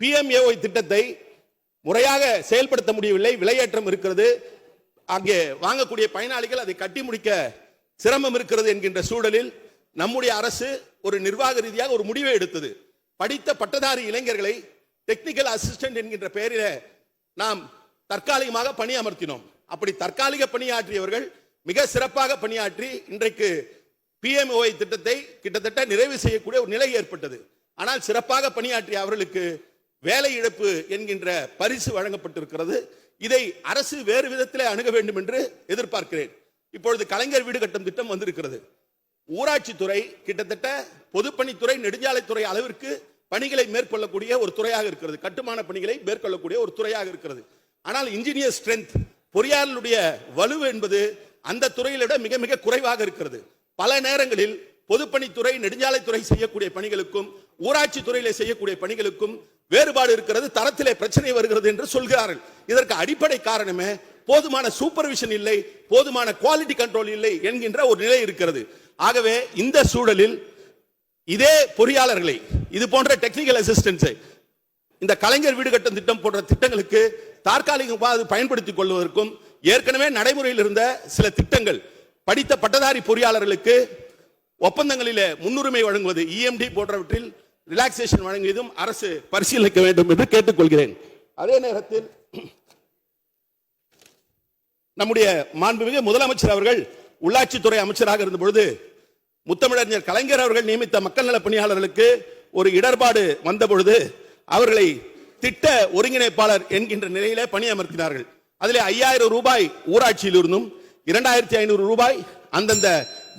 PMAY திட்டத்தை முறையாக செயல்படுத்த முடியவில்லை. விலையேற்றம் இருக்கிறது. அங்கே வாங்கக்கூடிய பயனாளிகள் அதை கட்டி முடிக்க சிரமம் இருக்கிறது என்கின்ற சூழலில் நம்முடைய அரசு ஒரு நிர்வாக ரீதியாக ஒரு முடிவை எடுத்தது. படித்த பட்டதாரி இளைஞர்களை டெக்னிக்கல் அசிஸ்டன்ட் என்கின்ற பெயரில் நாம் தற்காலிகமாக பணி அமர்த்தினோம். அப்படி தற்காலிக பணியாற்றியவர்கள் மிக சிறப்பாக பணியாற்றி இன்றைக்கு பிஎம்ஓஐ திட்டத்தை கிட்டத்தட்ட நிறைவு செய்யக்கூடிய ஒரு நிலை ஏற்பட்டது. ஆனால் சிறப்பாக பணியாற்றிய அவர்களுக்கு வேலை இழப்பு என்கின்ற பரிசு வழங்கப்பட்டிருக்கிறது. இதை அரசு வேறு விதத்திலே அணுக வேண்டும் என்று எதிர்பார்க்கிறேன். இப்பொழுது கலைஞர் வீடு கட்டும் திட்டம் வந்திருக்கிறது. ஊராட்சித்துறை கிட்டத்தட்ட பொதுப்பணித்துறை நெடுஞ்சாலைத்துறை அளவிற்கு பணிகளை மேற்கொள்ளக்கூடிய ஒரு துறையாக இருக்கிறது. கட்டுமான பணிகளை மேற்கொள்ளக்கூடிய ஒரு துறையாக இருக்கிறது. ஆனால் இன்ஜினியர் ஸ்ட்ரென்த் பொறியாளருடைய வலு என்பது அந்த துறையில விட மிக மிக குறைவாக இருக்கிறது. பல நேரங்களில் பொதுப்பணித்துறை நெடுஞ்சாலைத்துறை செய்யக்கூடிய பணிகளுக்கும் ஊராட்சி துறையிலே செய்யக்கூடிய பணிகளுக்கும் வேறுபாடு இருக்கிறது தரத்திலே பிரச்சனை வருகிறது என்று சொல்கிறார்கள். இதற்கு அடிப்படை காரணமே போதுமான சூப்பர்விஷன் இல்லை போதுமான குவாலிட்டி கண்ட்ரோல் இல்லை என்கின்ற ஒரு நிலை இருக்கிறது. ஆகவே இந்த சூழலில் இதே பொறியாளர்களை இது போன்ற டெக்னிக்கல் அசிஸ்டன்ஸை இந்த கலைஞர் வீடு கட்டும் திட்டம் போன்ற திட்டங்களுக்கு தற்காலிகமாக பயன்படுத்திக் கொள்வதற்கும் ஏற்கனவே நடைமுறையில் இருந்த சில திட்டங்கள் படித்த பட்டதாரி பொறியாளர்களுக்கு ஒப்பந்தங்களிலே முன்னுரிமை வழங்குவது இஎம்டி போன்றவற்றில் ரிலாக்ஸேஷன் வழங்கியதும் அரசு பரிசீலிக்க வேண்டும் என்று கேட்டுக்கொள்கிறேன். அதே நேரத்தில் நம்முடைய மாண்புமிகு முதலமைச்சர் அவர்கள் உள்ளாட்சித்துறை அமைச்சராக இருந்த பொழுது முத்தமிழறிஞர் கலைஞர் அவர்கள் நியமித்த மக்கள் நல பணியாளர்களுக்கு ஒரு இடர்பாடு வந்த பொழுது அவர்களை திட்ட ஒருங்கிணைப்பாளர் என்கின்ற நிலையிலே பணியமர்த்தினார்கள். அதிலே ஐயாயிரம் ரூபாய் ஊராட்சியில் இருந்தும் இரண்டாயிரத்தி ஐநூறு ரூபாய் அந்தந்த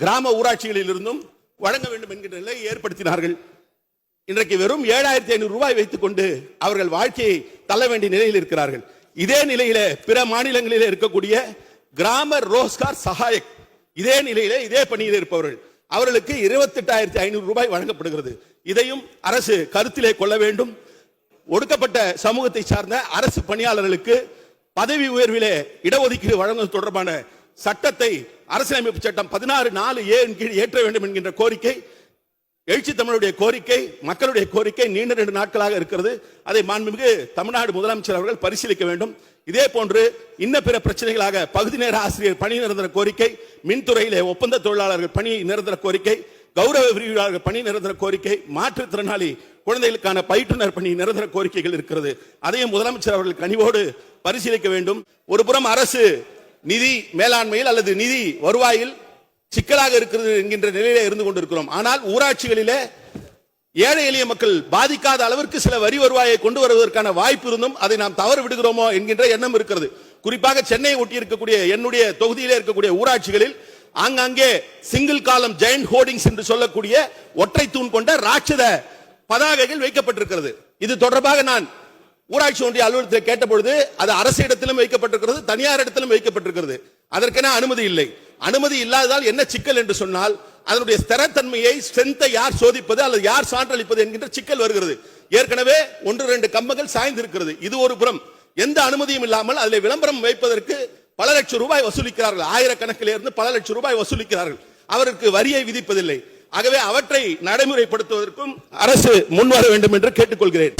கிராம ஊராட்சிகளில் இருந்தும் வழங்க வேண்டும் என்கின்ற நிலையை ஏற்படுத்தினார்கள். இன்றைக்கு வெறும் ஏழாயிரத்தி ஐநூறு ரூபாய் வைத்துக் கொண்டு அவர்கள் வாழ்க்கையை தள்ள வேண்டிய நிலையில் இருக்கிறார்கள். இதே நிலையில பிற மாநிலங்களிலே இருக்கக்கூடிய கிராம ரோஸ்கார் சகாயக் இதே நிலையிலே இதே பணியில் இருப்பவர்கள். அவர்களுக்கு இருபத்தெட்டாயிரத்தி ஐநூறு ரூபாய் வழங்கப்படுகிறது. இதையும் அரசு கருத்திலே கொள்ள வேண்டும். ஒடுக்கப்பட்ட சமூகத்தை சார்ந்த அரசு பணியாளர்களுக்கு பதவி உயர்விலே இடஒதுக்கீடு வழங்குவது தொடர்பான சட்டத்தை அரசியலமைப்பு சட்டம் பதினாறு நாலு ஏ கீழ் ஏற்ற வேண்டும் என்கின்ற கோரிக்கை எழுச்சி தமிழுடைய கோரிக்கை மக்களுடைய கோரிக்கை நீண்ட ரெண்டு நாட்களாக இருக்கிறது. அதை மாண்புமிகு தமிழ்நாடு முதலமைச்சர் அவர்கள் பரிசீலிக்க வேண்டும். இதே போன்று இன்ன பிற பிரச்சனைகளாக பகுதி நேர ஆசிரியர் பணி நிரந்தர கோரிக்கை மின்துறையிலே ஒப்பந்த தொழிலாளர்கள் பணி நிரந்தர கோரிக்கை கௌரவ விரிவாளர்கள் பணி நிரந்தர கோரிக்கை மாற்றுத்திறனாளி குழந்தைகளுக்கான பயிற்றுனர் பணி நிரந்தர கோரிக்கைகள் இருக்கிறது. அதையும் முதலமைச்சர் அவர்கள் கனிவோடு பரிசீலிக்க வேண்டும். ஒரு புறம் அரசு நிதி மேலாண்மையில் அல்லது நிதி வருவாயில் சிக்கலாக இருக்கிறது என்கின்ற நிலையிலே இருந்து கொண்டிருக்கிறோம். ஆனால் ஊராட்சிகளிலே ஏழை எளிய மக்கள் பாதிக்காத அளவிற்கு சில வரி வருவாயை கொண்டு வருவதற்கான வாய்ப்பு இருந்தும் அதை நாம் தவறு விடுகிறோமோ என்கின்ற எண்ணம் இருக்கிறது. குறிப்பாக சென்னை ஒட்டி இருக்கக்கூடிய என்னுடைய தொகுதியிலே இருக்கக்கூடிய ஊராட்சிகளில் ஆங்காங்கே சிங்கிள் காலம் ஜெயின் ஹோர்டிங்ஸ் என்று சொல்லக்கூடிய ஒற்றை தூண் கொண்ட ராட்சத பதாகைகள் வைக்கப்பட்டிருக்கிறது. இது தொடர்பாக நான் ஊராட்சி ஒன்றிய அலுவலகத்தில் கேட்டபொழுது அது அரசு இடத்திலும் வைக்கப்பட்டிருக்கிறது தனியார் இடத்திலும் வைக்கப்பட்டிருக்கிறது. அதற்கென அனுமதி இல்லை. அனுமதி இல்லாததால் என்ன சிக்கல் என்று சொன்னால் அதனுடைய ஸ்திரத்தன்மையை ஸ்ட்ரென்த்தை யார் சோதிப்பது அல்லது யார் சான்றளிப்பது என்கின்ற சிக்கல் வருகிறது. ஏற்கனவே ஒன்று ரெண்டு கம்பங்கள் சாய்ந்து இருக்கிறது இது ஒரு புறம். எந்த அனுமதியும் இல்லாமல் அதில் விளம்பரம் வைப்பதற்கு பல லட்சம் ரூபாய் வசூலிக்கிறார்கள். ஆயிரக்கணக்கில் இருந்து பல லட்சம் ரூபாய் வசூலிக்கிறார்கள். அவருக்கு வரியை விதிப்பதில்லை. ஆகவே அவற்றை நடைமுறைப்படுத்துவதற்கும் அரசு முன்வர வேண்டும் என்று கேட்டுக்கொள்கிறேன்.